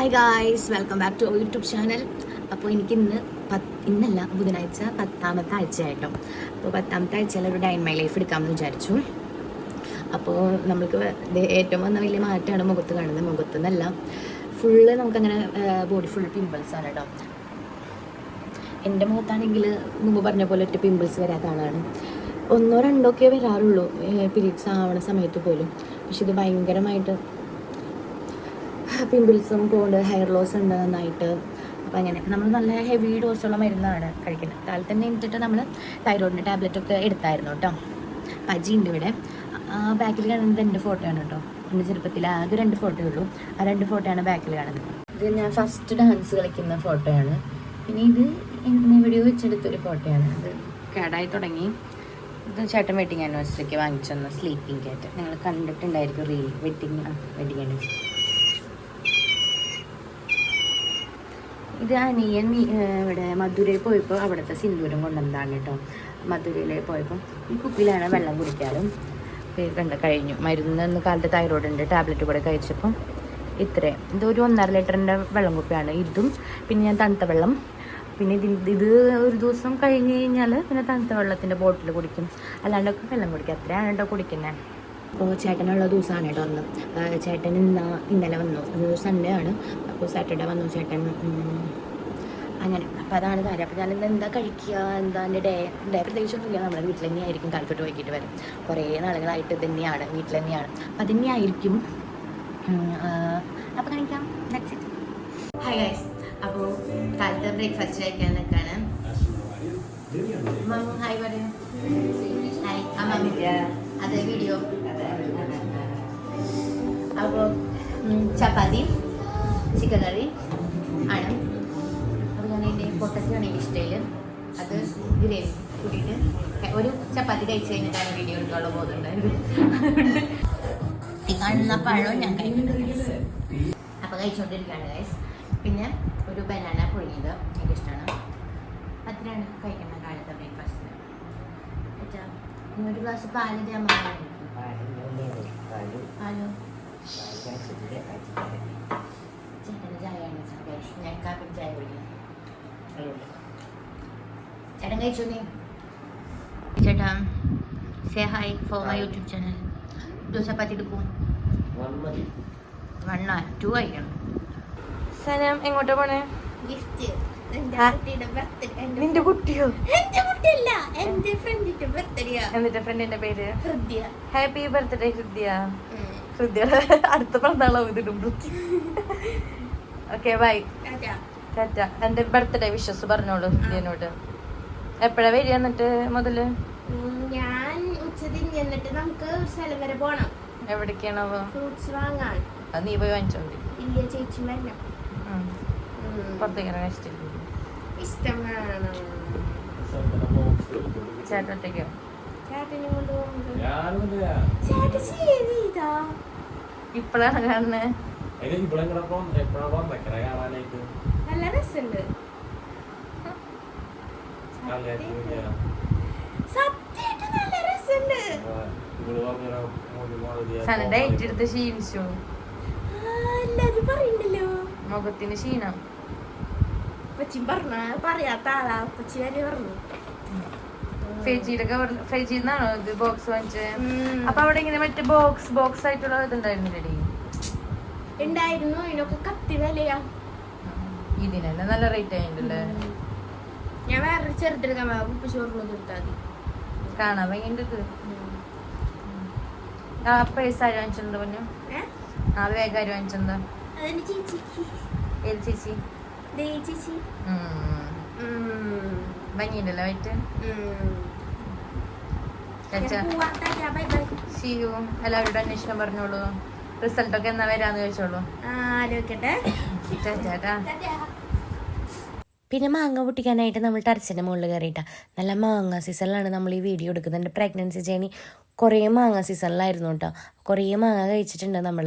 Hi guys welcome back to YouTube channel അപ്പോൾ എനിക്ക് ഇന്ന് പത്ത് ഇന്നല്ല ബുധനാഴ്ച പത്താമത്തെ ആഴ്ചയായിട്ടോ. അപ്പോൾ പത്താമത്തെ ആഴ്ചയിൽ ഒരു ഡൈൻ മൈ ലൈഫ് എടുക്കാമെന്ന് വിചാരിച്ചു. അപ്പോൾ നമുക്ക് ഏറ്റവും വന്ന വലിയ മാറ്റമാണ് മുഖത്ത് കാണുന്നത്. മുഖത്ത് നിന്നല്ല ഫുള്ള് നമുക്കങ്ങനെ ബോഡി ഫുൾ പിമ്പിൾസ് ആണ് കേട്ടോ എന്റെ മുഖത്താണെങ്കിൽ മുമ്പ് പറഞ്ഞ പോലെ ഒറ്റ പിമ്പിൾസ് വരാത്ത ആളാണ്. ഒന്നോ രണ്ടോ ഒക്കെ വരാറുള്ളൂ പീരീഡ്സ് ആവണ സമയത്ത് പോലും. പക്ഷെ ഇത് ഭയങ്കരമായിട്ട് പിമ്പിൾസും കൊണ്ട് ഹെയർ ലോസ് ഉണ്ട് നന്നായിട്ട് അപ്പം അങ്ങനെ. നമ്മൾ നല്ല ഹെവി ഡോസുള്ള മരുന്നാണ് കഴിക്കുന്നത്. കാലത്ത് തന്നെ എന്നിട്ട് നമ്മൾ തൈറോയിഡിന്റെ ടാബ്ലറ്റ് ഒക്കെ എടുത്തായിരുന്നു കേട്ടോ പജി ഉണ്ട് ഇവിടെ. ബാക്കിൽ കാണുന്നത് എന്റെ ഫോട്ടോ ആണ് കേട്ടോ എന്റെ ചെറുപ്പത്തിൽ ആകെ രണ്ട് ഫോട്ടോ ഉള്ളൂ. ആ രണ്ട് ഫോട്ടോ ആണ് ബാക്കിൽ കാണുന്നത്. ഇത് ഞാൻ ഫസ്റ്റ് ഡാൻസ് കളിക്കുന്ന ഫോട്ടോയാണ് പിന്നെ ഇത് ഇന്ന് വീഡിയോ വെച്ചെടുത്തൊരു ഫോട്ടോയാണ് അത് കേടായി തുടങ്ങി. ഇത് ചേട്ടൻ വെഡിങ് ആനിവേഴ്സറിക്ക് വാങ്ങിച്ചു തന്ന സ്ലീപ്പിംഗ് കാറ്റ് നിങ്ങൾ കണ്ടിട്ടുണ്ടായിരിക്കും റീൽ വെഡിങ് വെഡിങ് ആനിവേഴ്സറി ഇത് അനിയൻ ഇവിടെ മധുരയിൽ പോയപ്പോൾ അവിടുത്തെ സിന്ദൂരം കൊണ്ടുവന്നതാണ് കേട്ടോ. മധുരയിൽ പോയപ്പോൾ ഈ കുപ്പിയിലാണ് വെള്ളം കുടിക്കാറും കണ്ട് കഴിഞ്ഞു. മരുന്ന് ഇന്ന് കാലത്ത് തൈറോയിഡ് ഉണ്ട് ടാബ്ലറ്റ് കൂടെ കഴിച്ചപ്പോൾ ഇത്രയും. ഇത് ഒരു ഒന്നര ലിറ്ററിന്റെ വെള്ളം കുപ്പിയാണ്. ഇതും പിന്നെ ഞാൻ തണുത്ത വെള്ളം. പിന്നെ ഇത് ഇത് ഒരു ദിവസം കഴിഞ്ഞ് കഴിഞ്ഞാൽ പിന്നെ തണുത്ത വെള്ളത്തിന്റെ ബോട്ടിൽ കുടിക്കും. അല്ലാണ്ടൊക്കെ വെള്ളം കുടിക്കും. അത്രയാണ് കേട്ടോ കുടിക്കുന്നത് അപ്പോൾ ചേട്ടനുള്ള ദിവസമാണ് കേട്ടോ അന്ന്. ചേട്ടൻ ഇന്ന ഇന്നലെ വന്നു. സൺഡേ ആണ്. അപ്പോൾ സാറ്റർഡേ വന്നു ചേട്ടൻ അങ്ങനെ. അപ്പം അതാണ് കാര്യം. അപ്പോൾ ഞാനിന്ന് എന്താ കഴിക്കുക? എന്താ എന്റെ ഡേ? ഡേ പ്രത്യേകിച്ചൊന്നുമില്ല. നമ്മുടെ വീട്ടിൽ തന്നെയായിരിക്കും കാൽപ്പെട്ട് വൈകിട്ട് വരും. കുറേ നാളുകളായിട്ട് തന്നെയാണ് വീട്ടിൽ തന്നെയാണ്. അപ്പം തന്നെയായിരിക്കും. അപ്പോൾ കഴിക്കാം നെക്സ്റ്റ് ഹായ് ഗൈസ് അപ്പോൾ കാലത്ത് ബ്രേക്ക്ഫാസ്റ്റ് കഴിക്കാൻ നിൽക്കാണ്. ഹായ് പറയാം. ഹായ് അമ്മ അതെ വീഡിയോ അപ്പോൾ ചപ്പാത്തി ചിക്കൻ കറി ആണ്. അപ്പോൾ ഞാൻ എന്റെ പൊട്ടത്തിയാണ് എനിക്ക് ഇഷ്ടയിൽ അത് ഗ്രേവി കൂട്ടിയിട്ട് ഒരു ചപ്പാത്തി കഴിച്ച് കഴിഞ്ഞിട്ടാണ് വീഡിയോ എടുക്കാനുള്ള പോകുന്നുണ്ടായത് ഈ കാണുന്ന പഴവും ഞാൻ കഴിക്കുന്നുണ്ട് അപ്പോൾ കഴിച്ചുകൊണ്ടിരിക്കുകയാണ് ഗൈസ് പിന്നെ ഒരു ബനാന പുഴുങ്ങിയത് എനിക്ക് ഇഷ്ടമാണ് അത്രയാണ് കഴിക്കുന്ന കാലത്തെ ബ്രേക്ക്ഫാസ്റ്റിന് പറ്റാ ഇന്നൊരു ഗ്ലാസ് പാലിന്റെ അമ്മ പാലോ? ചേട്ടന് ചായയാണ് ഗൈസ് ഞാൻ കാപ്പിന് ചായ കുടിക്കണം ചേട്ടൻ കഴിച്ചു നീ ചേട്ടാ say hi for my YouTube channel ദോ ചപ്പാത്തി എടുക്കും വണ്ണ ടു കഴിക്കണം സനം എങ്ങോട്ടാ പോണേ? ഗിഫ്റ്റ്. നിന്റെ കുട്ടിയോ? എന്റെ കുട്ടിയല്ല എന്റെ ഫ്രണ്ടിന്റെ ബർത്ത്ഡേ എന്നിട്ട് ഫ്രണ്ടിന്റെ പേര്? ഹൃദയ. Happy birthday Hridya. ഹൃദ്യ അടുത്ത പിറന്നാളോ ഇതിടും ഓക്കെ ബൈ ടാറ്റ. എന്റെ ബർത്ത്ഡേ വിഷസ് പറഞ്ഞോളൂ ഹൃദ്യനോട്. എപ്പോഴാ വരിക എന്നിട്ട് മുതൽ? ഞാൻ ഉച്ച എന്നിട്ട് നമുക്ക് ഒരു സ്ഥലം വരെ പോണം. എവിടേക്കാണോ ഫ്രൂട്ട്സ് വാങ്ങാൻ. നീ പോയി വാങ്ങിച്ചോ ഇല്ല ചേച്ചി വരണം. പുറത്തേക്ക് ഇഷ്ടം ഇപ്പഴാണ് കാണുന്നത് നല്ല രസമുണ്ട്. ഡേറ്റ് എടുത്ത് ക്ഷീണിച്ചു. മുഖത്തിന് ക്ഷീണം. പച്ചി പറഞ്ഞു പറയാത്ത ആളാ. ഉപ്പച്ചി വരെ പറഞ്ഞു. ഫെജിയുടെ ഇത് ബോക്സ് വാങ്ങിച്ചത്. അപ്പൊ അവിടെ ഇങ്ങനെ മറ്റേ ബോക്സ് ബോക്സ് ആയിട്ടുള്ള ഇതുണ്ടായിരുന്നില്ലേ ഉണ്ടായിരുന്നു. അതിനൊക്കെ കത്തി വിലയാ. ഇതിനെന്നെ നല്ല റേറ്റ് ആയിട്ടുണ്ടല്ലേ ഞാൻ വേറെ ചെറുതെടുക്കാൻ ഉപ്പ് ചോറിന് കൊടുത്താൽ മതി. കാണാൻ ഭയങ്കര ആ പൈസ ആര് വാങ്ങിച്ചിട്ടുണ്ട് ആ വേഗം ആര് വാങ്ങിച്ചിട്ടുണ്ട് ചേച്ചി. ഏത് ചേച്ചി? ചേച്ചി ഉം. ഉം. ഭംഗിയുണ്ടല്ലോ വൈറ്റ്. ഷിയു എല്ലാവരോടും അന്വേഷണം പറഞ്ഞോളൂ. റിസൾട്ട് ഒക്കെ എന്നാ വരാന്ന് ചോദിച്ചോളൂ. പിന്നെ മാങ്ങ പൊട്ടിക്കാനായിട്ട് നമ്മൾ ടർച്ചിന്റെ മുകളിൽ കയറിയിട്ടാണ് നല്ല മാങ്ങ സീസണിലാണ് നമ്മൾ ഈ വീഡിയോ എടുക്കുന്നത്. എന്റെ പ്രഗ്നൻസി ജേണി കുറേ മാങ്ങ സീസണിലായിരുന്നു കേട്ടോ. കുറേ മാങ്ങ കഴിച്ചിട്ടുണ്ട് നമ്മൾ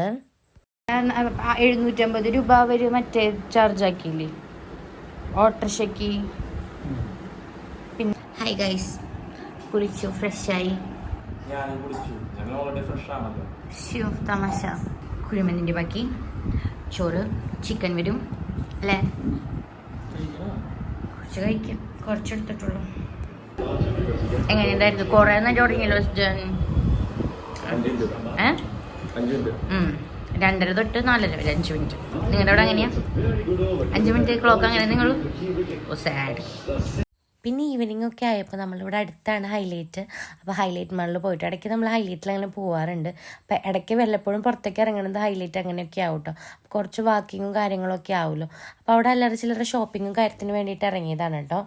എഴുന്നൂറ്റമ്പത് രൂപ അവർ മറ്റേ ചാർജ് ആക്കിയില്ലേ ഓട്ടോറിക്ഷയ്ക്ക്. പിന്നെ ഹായ് ഗൈസ് കുളിച്ചു? ഫ്രഷായി? തമാശ. കുഴിമന്തിന്റെ ബാക്കി. ചോറ് ചിക്കൻ വരും. അല്ലേ? കുറച്ച് കഴിക്കാം. കുറച്ചെടുത്തിട്ടുള്ളൂ. എങ്ങനെയുണ്ടായിരുന്നു കുറേ നേരം തുടങ്ങിയല്ലോ ജൻ. ഏ? ഉം. രണ്ടര തൊട്ട് നാലര വരെ അഞ്ച് മിനിറ്റ്. നിങ്ങളുടെ അവിടെ എങ്ങനെയാ? അഞ്ച് മിനിറ്റ് ക്ലോക്ക് അങ്ങനെ നിങ്ങൾ ഓ സാഡ് പിന്നെ ഈവനിങ് ഒക്കെ ആയപ്പോൾ നമ്മളിവിടെ അടുത്താണ് ഹൈലൈറ്റ് അപ്പോൾ ഹൈലൈറ്റ് മാളിൽ പോയിട്ട് ഇടയ്ക്ക് നമ്മൾ ഹൈലൈറ്റിൽ അങ്ങനെ പോകാറുണ്ട് അപ്പോൾ ഇടയ്ക്ക് വല്ലപ്പോഴും പുറത്തേക്ക് ഇറങ്ങണത് ഹൈലൈറ്റ് അങ്ങനെയൊക്കെ ആവും കേട്ടോ കുറച്ച് വാക്കിങ്ങും കാര്യങ്ങളൊക്കെ ആവുമല്ലോ അപ്പോൾ അവിടെ അല്ലറ ചില്ലറ ഷോപ്പിങ്ങും കാര്യത്തിന് വേണ്ടിയിട്ട് ഇറങ്ങിയതാണ് കേട്ടോ.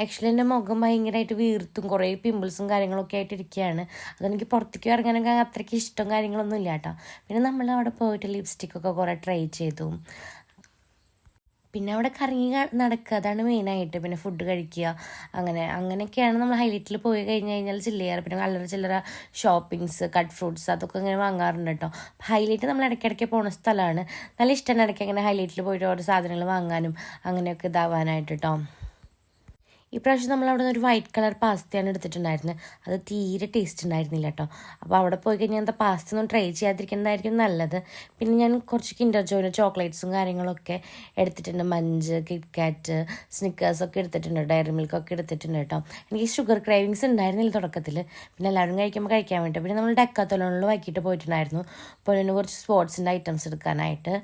ആക്ച്വലി എന്റെ മുഖം ഭയങ്കരമായിട്ട് വീർത്തും കുറേ പിമ്പിൾസും കാര്യങ്ങളൊക്കെ ആയിട്ട് ഇരിക്കുകയാണ് അതെനിക്ക് പുറത്തേക്ക് ഇറങ്ങാനൊക്കെ അത്രയ്ക്ക് ഇഷ്ടം കാര്യങ്ങളൊന്നും ഇല്ല കേട്ടോ. പിന്നെ നമ്മൾ അവിടെ പോയിട്ട് ലിപ്സ്റ്റിക്കൊക്കെ കുറേ ട്രൈ ചെയ്തു. പിന്നെ അവിടെ കറങ്ങി നടക്കുക അതാണ് മെയിനായിട്ട് പിന്നെ ഫുഡ് കഴിക്കുക അങ്ങനെ അങ്ങനെയൊക്കെയാണ് നമ്മൾ ഹൈലൈറ്റിൽ പോയി കഴിഞ്ഞ് കഴിഞ്ഞാൽ ചില്ലയാറ് പിന്നെ കല്ലറ ചില്ലറ ഷോപ്പിങ്സ് കട്ട് ഫ്രൂട്ട്സ് അതൊക്കെ ഇങ്ങനെ വാങ്ങാറുണ്ട് കേട്ടോ. ഹൈലൈറ്റ് നമ്മൾ ഇടയ്ക്കിടയ്ക്ക് പോണ സ്ഥലമാണ്. നല്ല ഇഷ്ടമാണ് ഇടയ്ക്ക് അങ്ങനെ ഹൈലൈറ്റിൽ പോയിട്ട് ഓരോ സാധനങ്ങൾ വാങ്ങാനും അങ്ങനെയൊക്കെ ഇതാവാനായിട്ട് കേട്ടോ. ഇപ്രാവശ്യം നമ്മൾ അവിടെ നിന്ന് ഒരു വൈറ്റ് കളർ പാസ്തയാണ് എടുത്തിട്ടുണ്ടായിരുന്നത് അത് തീരെ ടേസ്റ്റ് ഉണ്ടായിരുന്നില്ല കേട്ടോ അപ്പോൾ അവിടെ പോയി കഴിഞ്ഞാൽ എന്താ പാസ്ത ഒന്നും ട്രൈ ചെയ്യാതിരിക്കുന്നതായിരിക്കും നല്ലത്. പിന്നെ ഞാൻ കുറച്ച് കിൻഡർ ജോയിന് ചോക്ലേറ്റ്സും കാര്യങ്ങളൊക്കെ എടുത്തിട്ടുണ്ട്. മഞ്ച് കിറ്റ്കാറ്റ് സ്നിക്കേഴ്സൊക്കെ എടുത്തിട്ടുണ്ട്. ഡയറി മിൽക്കൊക്കെ എടുത്തിട്ടുണ്ട് കേട്ടോ എനിക്ക് ഷുഗർ ക്രേവിങ്സ് ഉണ്ടായിരുന്നില്ല തുടക്കത്തിൽ പിന്നെ എല്ലാവരും കഴിക്കുമ്പോൾ കഴിക്കാൻ വേണ്ടി. പിന്നെ നമ്മൾ ഡെക്കാത്തോലോണിൽ വൈകിട്ട് പോയിട്ടുണ്ടായിരുന്നു. പൊന്നിന് കുറച്ച് സ്പോർട്സിന്റെ ഐറ്റംസ് എടുക്കാനായിട്ട്.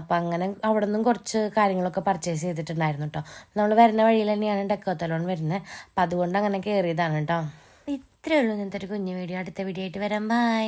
അപ്പോൾ അങ്ങനെ അവിടെ നിന്നും കുറച്ച് കാര്യങ്ങളൊക്കെ പർച്ചേസ് ചെയ്തിട്ടുണ്ടായിരുന്നു കേട്ടോ നമ്മൾ വരുന്ന വഴിയിൽ തന്നെയാണ് ഡെക്കോത്തലോൺ വരുന്നത്. അപ്പം അതുകൊണ്ട് അങ്ങനെ കയറിയതാണ് കേട്ടോ. ഇത്രയേ ഉള്ളൂ ഇന്നത്തെ ഒരു കുഞ്ഞു വീഡിയോ. അടുത്ത വീഡിയോ ആയിട്ട് വരാം. ബൈ